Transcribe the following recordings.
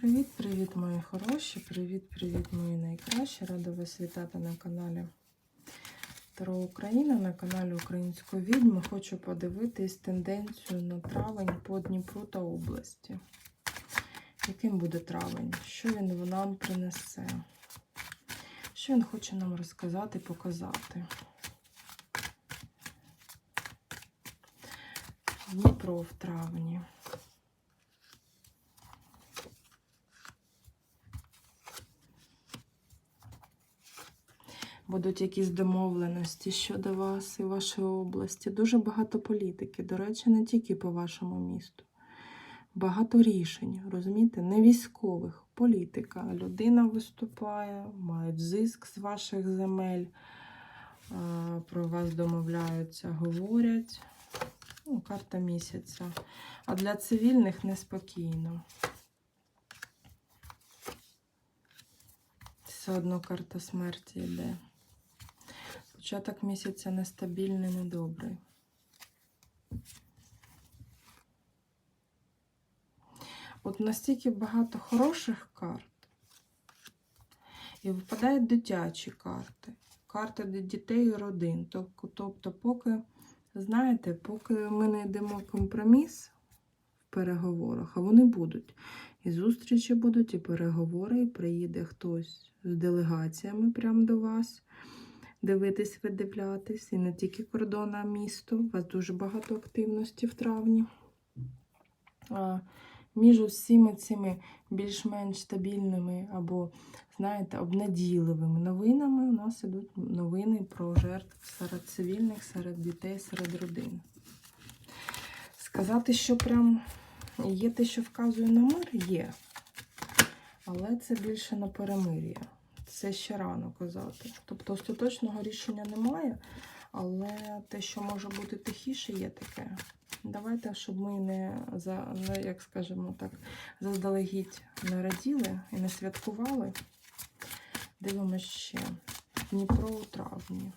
Привіт-привіт, мої хороші! Привіт-привіт, мої найкращі! Рада вас вітати на каналі Таро Україна, на каналі Української відьми. Хочу подивитись тенденцію на травень по Дніпру та області. Яким буде травень? Що він нам принесе? Що він хоче нам розказати, показати? Дніпро в травні. Будуть якісь домовленості щодо вас і вашої області. Дуже багато політики. До речі, не тільки по вашому місту. Багато рішень, розумієте, не військових, політика. Людина виступає, мають зиск з ваших земель, про вас домовляються, говорять. Ну, Карта місяця. А для цивільних неспокійно. Все одно карта смерті йде. Початок місяця нестабільний, недобрий. От настільки багато хороших карт. І випадають дитячі карти. Карти дітей і родин. Тобто, поки, знаєте, поки ми не йдемо компроміс в переговорах, а вони будуть. І зустрічі будуть, і переговори, і приїде хтось з делегаціями прямо до вас дивитись, видивлятись. І не тільки кордон, а місто. У вас дуже багато активності в травні. А Між усіми цими більш-менш стабільними або, знаєте, обнадійливими новинами у нас ідуть новини про жертв серед цивільних, серед дітей, серед родин. Сказати, що прям є те, що вказує на мир, є. Але це більше на перемир'я це ще рано казати. Тобто остаточного рішення немає, але те, що може бути тихіше, є таке. Давайте, щоб ми не, за, як скажемо так, заздалегідь не раділи і не святкували. Дивимося ще. Дніпро у травні.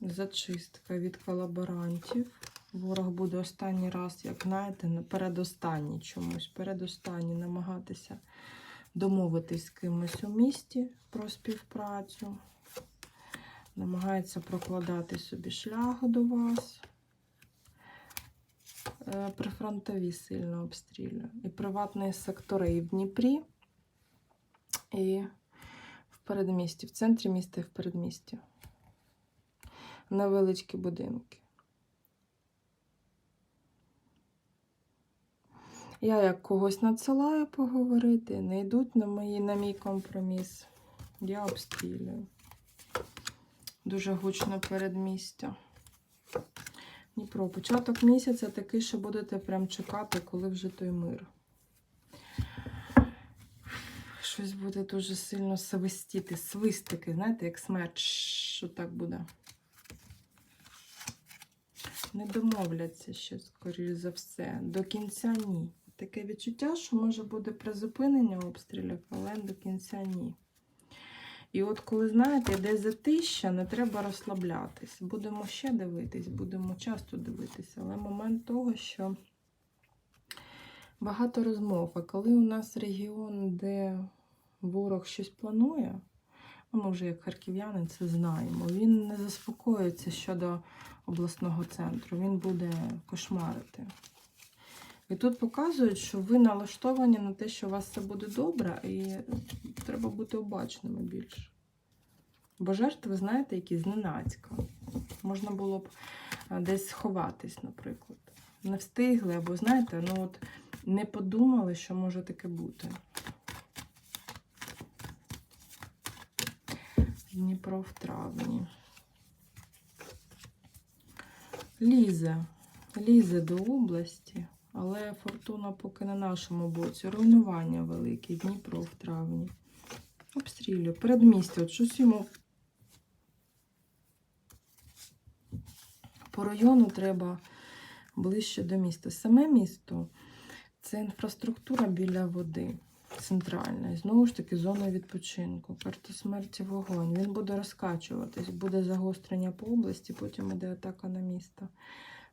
Зачистка від колаборантів. Ворог буде останній раз, як знаєте, передостанній чомусь, передостанній намагатися домовитись з кимось у місті про співпрацю. Намагається прокладати собі шлях до вас. Е, прифронтові сильно обстрілює. І приватні сектори і в Дніпрі, і в передмісті, в центрі міста і в передмісті. Невеличкі будинки. Я як когось надсилаю поговорити, не йдуть на, мої, на мій компроміс. Я обстрілюю. Дуже гучно передмістя. Дніпро, початок місяця такий, що будете прям чекати, коли вже той мир. Щось буде дуже сильно свистіти, свистики, знаєте, як смерть, що так буде. Не домовляться ще, скоріш за все. До кінця ні. Таке відчуття, що може буде призупинення обстрілів, але до кінця ні. І от коли, знаєте, йде затища, не треба розслаблятись. Будемо ще дивитись, будемо часто дивитися, але момент того, що багато розмов. А коли у нас регіон, де ворог щось планує, ми вже як харків'яни це знаємо, він не заспокоїться щодо обласного центру, він буде кошмарити. І тут показують, що ви налаштовані на те, що у вас все буде добре, і треба бути обачними більше. Бо жертви, знаєте, які зненацька. Можна було б десь сховатись, наприклад. Не встигли, або, знаєте, ну от не подумали, що може таке бути. Дніпро в травні. Лізе. Лізе до області. Але фортуна поки на нашому боці. Руйнування велике, Дніпро в травні. Обстрілюю. Передмістя. От щось йому по району треба ближче до міста. Саме місто це інфраструктура біля води. Центральна. І знову ж таки, зона відпочинку. Карта смерті вогонь. Він буде розкачуватись, буде загострення по області, потім іде атака на місто.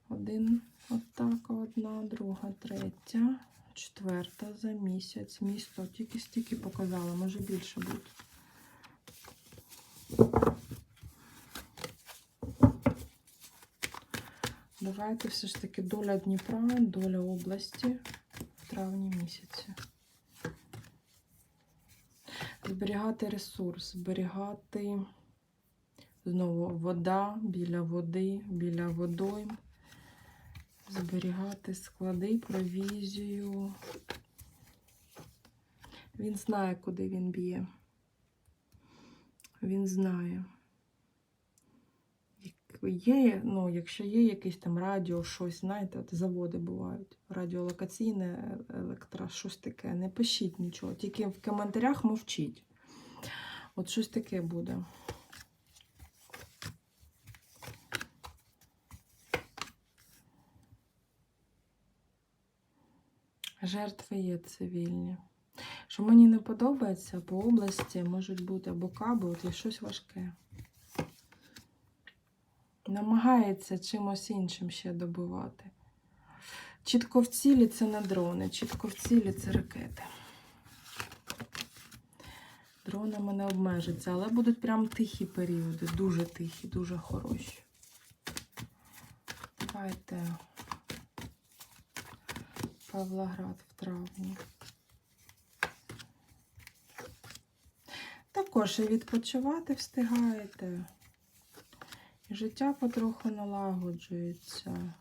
Один, атака, одна, друга, третя, четверта за місяць. Місто тільки стільки показала, може більше буде. Давайте все ж таки доля Дніпра, доля області в травні місяці. Зберігати ресурс, зберігати знову вода біля води, біля водойм. Зберігати склади, провізію. Він знає, куди він б'є. Він знає. Є, ну, якщо є якийсь там радіо, щось, знаєте, от заводи бувають. Радіолокаційне, електро, щось таке. Не пишіть нічого, тільки в коментарях мовчіть. От щось таке буде. Жертви є цивільні. Що мені не подобається, по області можуть бути або каби, от є щось важке. Намагається чимось іншим ще добивати. Чітко в цілі це не дрони, чітко в цілі це ракети. Дронами не обмежиться, але будуть прям тихі періоди, дуже тихі, дуже хороші. Давайте Павлоград в травні. Також і відпочивати встигаєте. І життя потроху налагоджується.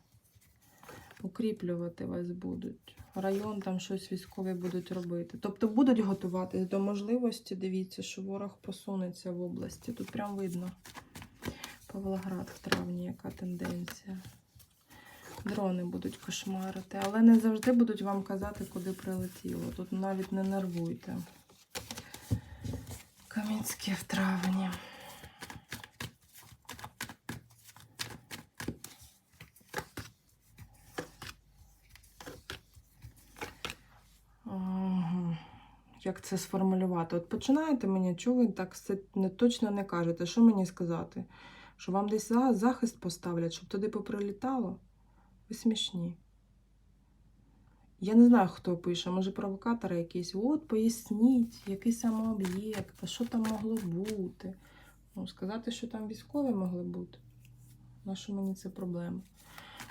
Укріплювати вас будуть. Район там щось військові будуть робити. Тобто будуть готуватись до можливості. Дивіться, що ворог посунеться в області. Тут прям видно. Павлоград в травні, яка тенденція. Дрони будуть кошмарити, але не завжди будуть вам казати, куди прилетіло. Тут навіть не нервуйте. Кам'янське в травні. Як це сформулювати? От починаєте мені, чого ви так не, точно не кажете? Що мені сказати? Що вам десь захист поставлять, щоб туди поприлітало? Ви смішні. Я не знаю, хто пише, може провокатори якісь. От, поясніть, який саме об'єкт, а що там могло бути. Ну, сказати, що там військові могли бути. На що мені це проблема?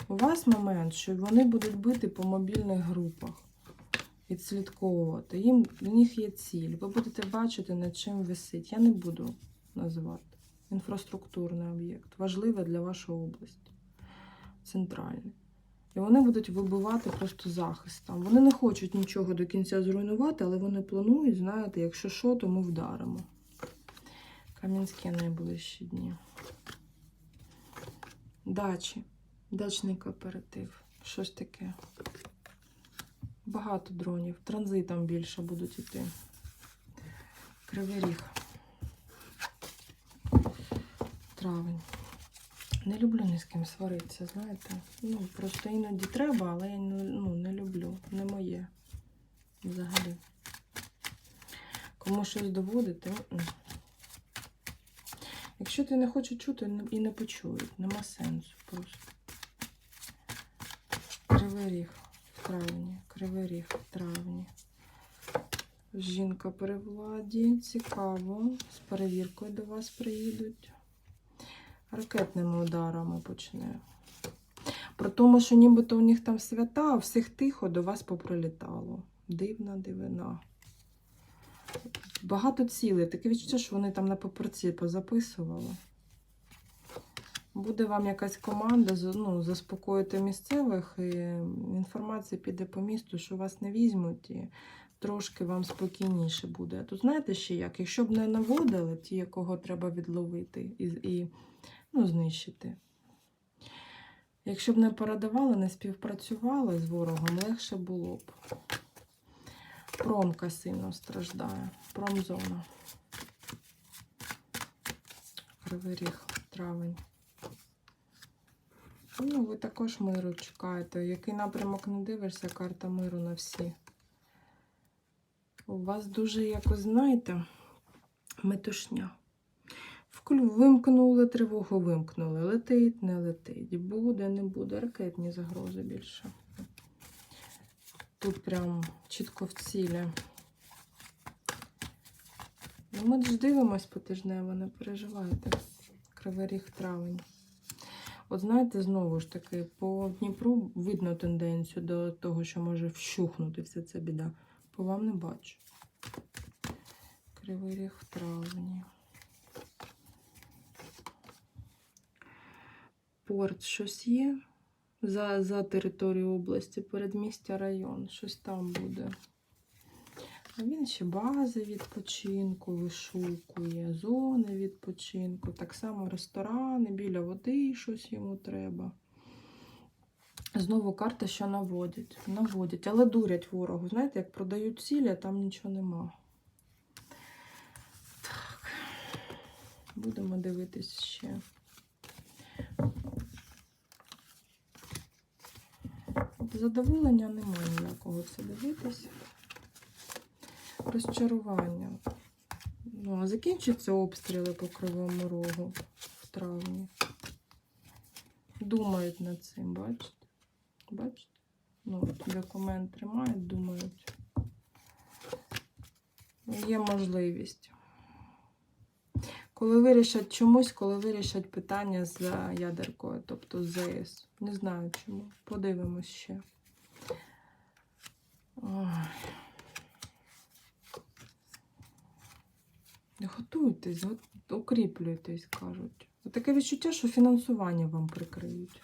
У вас момент, що вони будуть бити по мобільних групах, відслідковувати. Їм в них є ціль. Ви будете бачити, над чим висить. Я не буду називати. Інфраструктурний об'єкт. Важливий для вашої області. Центральний. І вони будуть вибивати просто захист там. Вони не хочуть нічого до кінця зруйнувати, але вони планують, знаєте, якщо що, то ми вдаримо. Кам'янське найближчі дні. Дачі. Дачний кооператив. Щось таке. Багато дронів. Транзитом більше будуть йти. Кривий ріг. Травень. Не люблю ні з ким сваритися, знаєте. Ну, просто іноді треба, але я ну, не люблю. Не моє. Взагалі. Кому щось доводити. Якщо ти не хочеш чути і не почують, нема сенсу просто. Кривий ріг в травні. Кривий ріг в травні. Жінка при владі. Цікаво. З перевіркою до вас приїдуть ракетними ударами почне. Про тому, що нібито у них там свята, а всіх тихо до вас поприлітало. Дивна дивина. Багато цілей. Таке відчуття, що вони там на папірці позаписували. Буде вам якась команда ну, заспокоїти місцевих, і інформація піде по місту, що вас не візьмуть, і трошки вам спокійніше буде. А тут знаєте ще як? Якщо б не наводили ті, якого треба відловити і, і ну, знищити. Якщо б не передавали, не співпрацювали з ворогом, легше було б. Промка сильно страждає. Промзона. Кривий травень. Ну, ви також миру чекаєте. Який напрямок не дивишся, карта миру на всі. У вас дуже якось, знаєте, метушня. Вимкнули тривогу, вимкнули. Летить, не летить. Буде, не буде. Ракетні загрози більше. Тут прям чітко в цілі. Ну, ми ж дивимось потижнево, не переживайте. Кривий ріг травень. От знаєте, знову ж таки, по Дніпру видно тенденцію до того, що може вщухнути вся ця біда. По вам не бачу. Кривий ріг в травні. Порт щось є за, за територію області, передмістя район, щось там буде. А він ще бази відпочинку вишукує, зони відпочинку, так само ресторани, біля води щось йому треба. Знову карта, що наводять. Наводять, але дурять ворогу. Знаєте, як продають цілі, а там нічого нема. Так. Будемо дивитись ще. Задоволення немає ніякого все дивитись. Розчарування. Ну, а закінчаться обстріли по кривому рогу в травні. Думають над цим, бачите? Бачите? Ну, документ тримають, думають. Є можливість. Коли вирішать чомусь, коли вирішать питання з ядеркою, тобто з ЗС. Не знаю чому. Подивимось ще. Ой. Готуйтесь, го- укріплюйтесь, кажуть. Таке відчуття, що фінансування вам прикриють.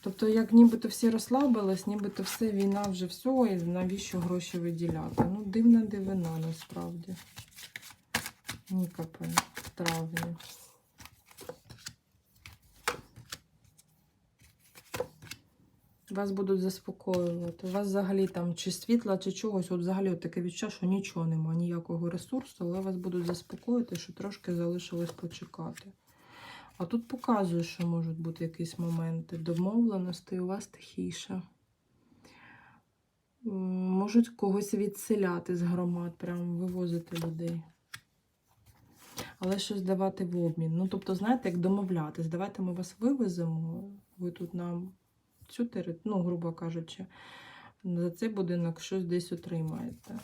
Тобто, як нібито всі розслабились, нібито все, війна вже все, і навіщо гроші виділяти? Ну, дивна дивина насправді. Нікопи в травні. Вас будуть заспокоювати. У вас взагалі там чи світла, чи чогось, от взагалі от таке відчуття, що нічого немає, ніякого ресурсу, але вас будуть заспокоїти, що трошки залишилось почекати. А тут показує, що можуть бути якісь моменти домовленостей, у вас тихіше. Можуть когось відселяти з громад, прям вивозити людей. Але щось давати в обмін. Ну, тобто, знаєте, як домовлятись. Давайте ми вас вивеземо, ви тут нам цю територію, ну, грубо кажучи, за цей будинок щось десь отримаєте.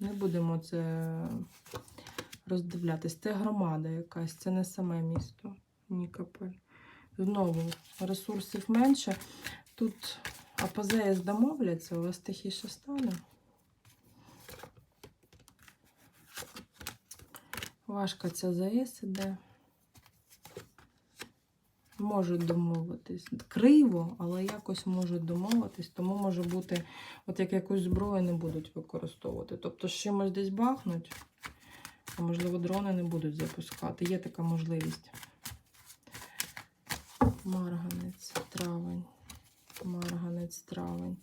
Не будемо це роздивлятись. Це громада якась, це не саме місто Нікополь. Знову ресурсів менше. Тут АПЗС домовляться, у вас тихіше стане. Важка ця ЗАЕС іде. Можуть домовитись. Криво, але якось можуть домовитись, тому може бути, от як якусь зброю не будуть використовувати. Тобто з чимось десь бахнуть, а можливо, дрони не будуть запускати. Є така можливість. Марганець, травень. Марганець, травень.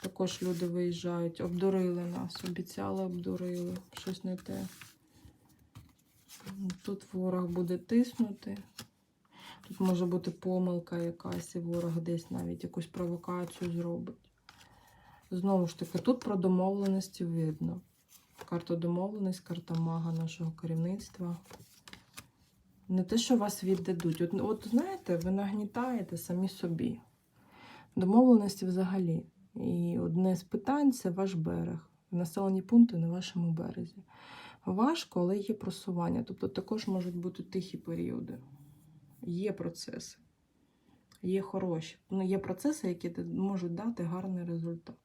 Також люди виїжджають, обдурили нас, обіцяли, обдурили. Щось не те. Тут ворог буде тиснути. Тут може бути помилка якась, і ворог десь навіть якусь провокацію зробить. Знову ж таки, тут про домовленості видно. Карта домовленість, карта мага нашого керівництва. Не те, що вас віддадуть. От, от знаєте, ви нагнітаєте самі собі. Домовленості взагалі. І одне з питань це ваш берег. Населені пункти на вашому березі. Важко, але є просування. Тобто також можуть бути тихі періоди. Є процеси. Є хороші. Ну, є процеси, які можуть дати гарний результат.